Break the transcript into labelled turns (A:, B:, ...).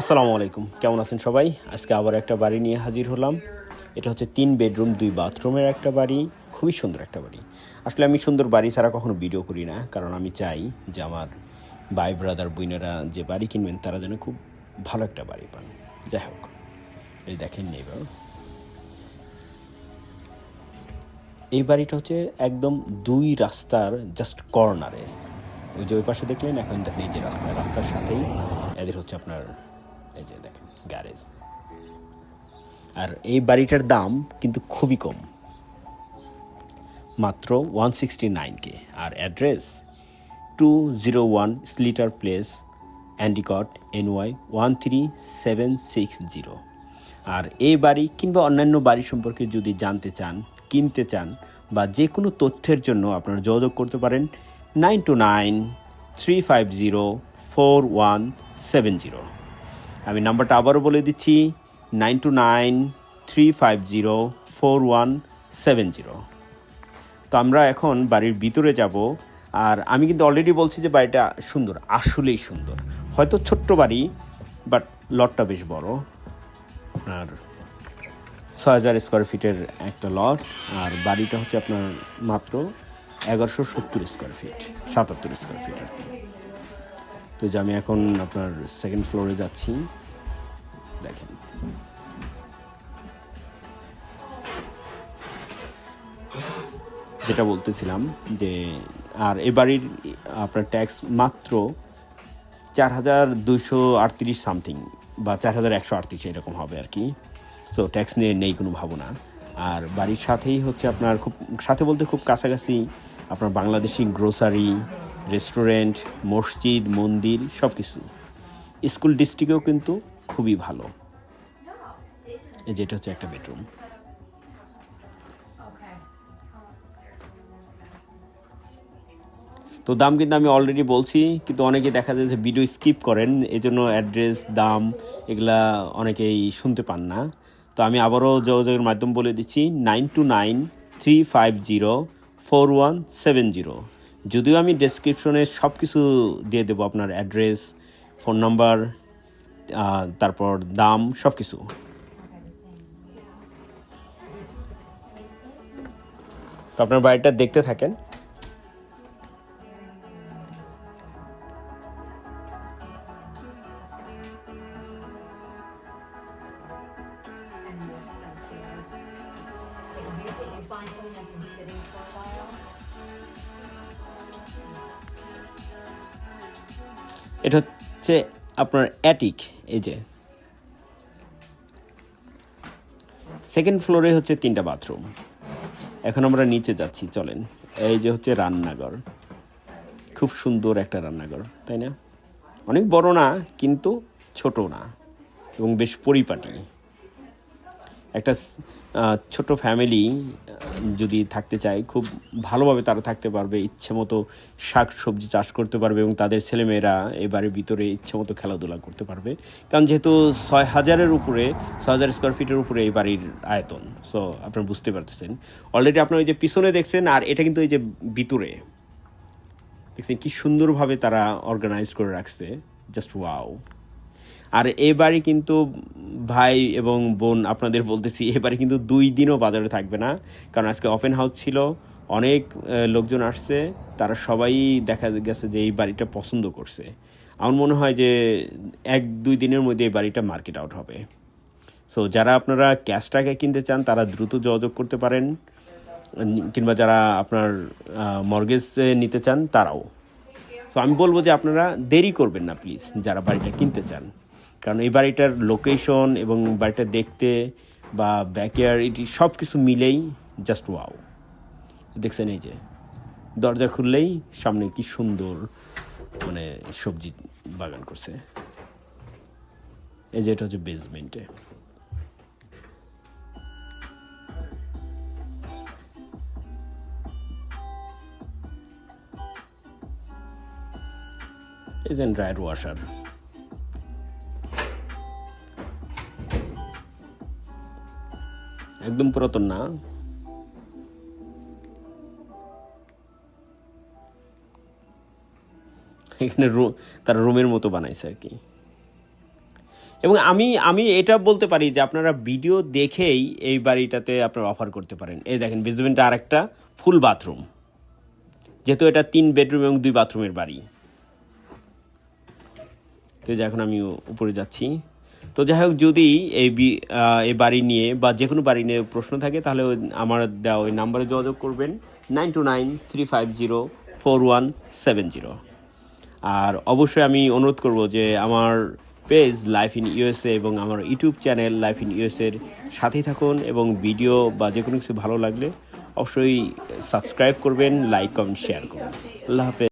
A: আসসালামু আলাইকুম। কেমন আছেন সবাই? আজকে আবার একটা বাড়ি নিয়ে হাজির হলাম। এটা হচ্ছে তিন বেডরুম, দুই বাথরুমের একটা বাড়ি, খুবই সুন্দর একটা বাড়ি। আসলে আমি সুন্দর বাড়ি ছাড়া কখনো ভিডিও করি না, কারণ আমি চাই যে আমার ভাই ব্রাদার বইনেরা যে বাড়ি কিনবেন, তারা যেন খুব ভালো একটা বাড়ি পান। যাই হোক, এই দেখেন নেইবার এই বাড়িটা হচ্ছে একদম দুই রাস্তার জাস্ট কর্নারে ওই যে ওই পাশে দেখলেন, এখন দেখেন এই যে রাস্তা, রাস্তার সাথেই এদের হচ্ছে আপনার এই যে দেখেন গ্যারেজ আর এই বাড়িটার দাম কিন্তু খুবই কম। মাত্র ওয়ান সিক্সটি নাইন কে আর address two zero one Slater place Endicott NY one three seven six zero আর এই বাড়ি কিংবা অন্যান্য বাড়ি সম্পর্কে যদি জানতে চান, কিনতে চান, বা যে কোনো তথ্যের জন্য আপনারা যোগাযোগ করতে পারেন nine two nine three five zero four one seven zero আমি নাম্বারটা আবারও বলে দিচ্ছি nine two nine three five zero four one seven zero তো আমরা এখন বাড়ির ভিতরে যাব, আর আমি কিন্তু অলরেডি বলছি যে বাড়িটা সুন্দর, আসলেই সুন্দর। হয়তো ছোট্ট বাড়ি বাট লটটা বেশ বড়। আপনার ছয় হাজার স্কোয়ার ফিটের একটা লট আর বাড়িটা হচ্ছে আপনার মাত্র এগারোশো সত্তর স্কোয়ার ফিট সাতাত্তর স্কোয়ার ফিট আর কি। তো যে আমি এখন আপনার সেকেন্ড ফ্লোরে যাচ্ছি। দেখেন। যেটা বলতেছিলাম যে, আর এ বাড়ির আপনার ট্যাক্স মাত্র চার হাজার দুশো আটত্রিশ সামথিং বা চার হাজার একশো আটত্রিশ এরকম হবে আর কি। সো ট্যাক্স নিয়ে নেই কোনো ভাবনা। আর বাড়ির সাথেই হচ্ছে আপনার খুব, সাথে বলতে খুব কাছাকাছি আপনার বাংলাদেশি গ্রোসারি রেস্টুরেন্ট, মসজিদ, মন্দির সব কিছু স্কুল ডিস্ট্রিক্টেও কিন্তু খুবই ভালো। যেটা হচ্ছে একটা বেডরুম। তো দাম কিন্তু আমি অলরেডি বলছি, কিন্তু অনেকে দেখা যায় যে ভিডিও স্কিপ করেন এই জন্য অ্যাড্রেস দাম, এগুলা অনেকেই শুনতে পান না। তো আমি আবারও যোগাযোগের মাধ্যম বলে দিচ্ছি nine two nine three five zero four one seven zero যদিও আমি ডেসক্রিপশনে সব কিছু দিয়ে দেবো আপনার অ্যাড্রেস ফোন নাম্বার তারপর দাম সব কিছু তো আপনার বাড়িটা দেখতে থাকেন. এটা হচ্ছে আপনার অ্যাটিক এই যে। সেকেন্ড ফ্লোরে হচ্ছে তিনটা বাথরুম এখন আমরা নিচে যাচ্ছি, চলেন। এই যে হচ্ছে রান্নাঘর। খুব সুন্দর একটা রান্নাঘর, তাই না? অনেক বড় না, কিন্তু ছোট না, এবং বেশ পরিপাটি। একটা ছোট ফ্যামিলি যদি থাকতে চায়, খুব ভালোভাবে তারা থাকতে পারবে, ইচ্ছে মতো শাক সবজি চাষ করতে পারবে এবং তাদের ছেলেমেয়েরা এবারের ভিতরে ইচ্ছে মতো খেলাধুলা করতে পারবে। কারণ যেহেতু ছয় হাজারের উপরে, ছয় হাজার স্কোয়ার ফিটের উপরে এই বাড়ির আয়তন সো আপনারা বুঝতে পারতেছেন। অলরেডি আপনার ওই যে পিছনে দেখছেন, আর এটা কিন্তু এই যে ভিতরে। দেখছেন কি সুন্দরভাবে তারা অর্গানাইজ করে রাখছে জাস্ট ওয়াও আর এবারে কিন্তু ভাই এবং বোন আপনাদের বলতেছি, এবারে কিন্তু দুই দিনও বাজারে থাকবে না। কারণ আজকে ওপেন হাউস ছিল, অনেক লোকজন আসছে, তারা সবাই দেখা গেছে যে এই বাড়িটা পছন্দ করছে। আমার মনে হয় যে এক, দুই দিনের মধ্যে এই বাড়িটা মার্কেট আউট হবে। সো যারা আপনারা ক্যাশ টাকায় কিনতে চান, তারা দ্রুত যোগাযোগ করতে পারেন। কিংবা যারা আপনার মর্গেজ নিতে চান, তারাও। সো আমি বলব যে আপনারা দেরি করবেন না প্লিজ যারা বাড়িটা কিনতে চান। কারণ এই বাড়িটার লোকেশন এবং বাড়িটা দেখতে বা ব্যাকয়ার এটি সব কিছু মিলেই জাস্ট ওয়াও দেখছেন এই যে, দরজা খুললেই সামনে কি সুন্দর মানে সবজি বাগান করছে। এই যে এটা হচ্ছে বেসমেন্টে এই যে ড্রায়ার ওয়াশার একদম পুরাতন না। এখানে তারা রুমের মতো বানাইছে আর কি। এবং আমি আমি এটা বলতে পারি যে আপনারা ভিডিও দেখেই এই বাড়িটাতে আপনারা অফার করতে পারেন। এই দেখেন বেসমেন্টে আরেকটা ফুল বাথরুম যেহেতু এটা তিন বেডরুম এবং দুই বাথরুমের বাড়ি। তো এখন আমি উপরে যাচ্ছি। তো যাই হোক যদি এই এই বাড়ি নিয়ে বা যে কোনো বাড়ি নিয়ে প্রশ্ন থাকে, তাহলে আমার দেওয়া ওই নাম্বারে যোগাযোগ করবেন, nine two nine three five zero four one seven zero. আর অবশ্যই আমি অনুরোধ করব যে আমার পেজ লাইফ ইন ইউএসএ এবং আমার ইউটিউব চ্যানেল লাইফ ইন ইউএসএর সাথেই থাকুন এবং ভিডিও বা যে কোনো কিছু ভালো লাগলে অবশ্যই সাবস্ক্রাইব করবেন, লাইক কমেন্ট শেয়ার করুন আল্লাহ হাফেজ।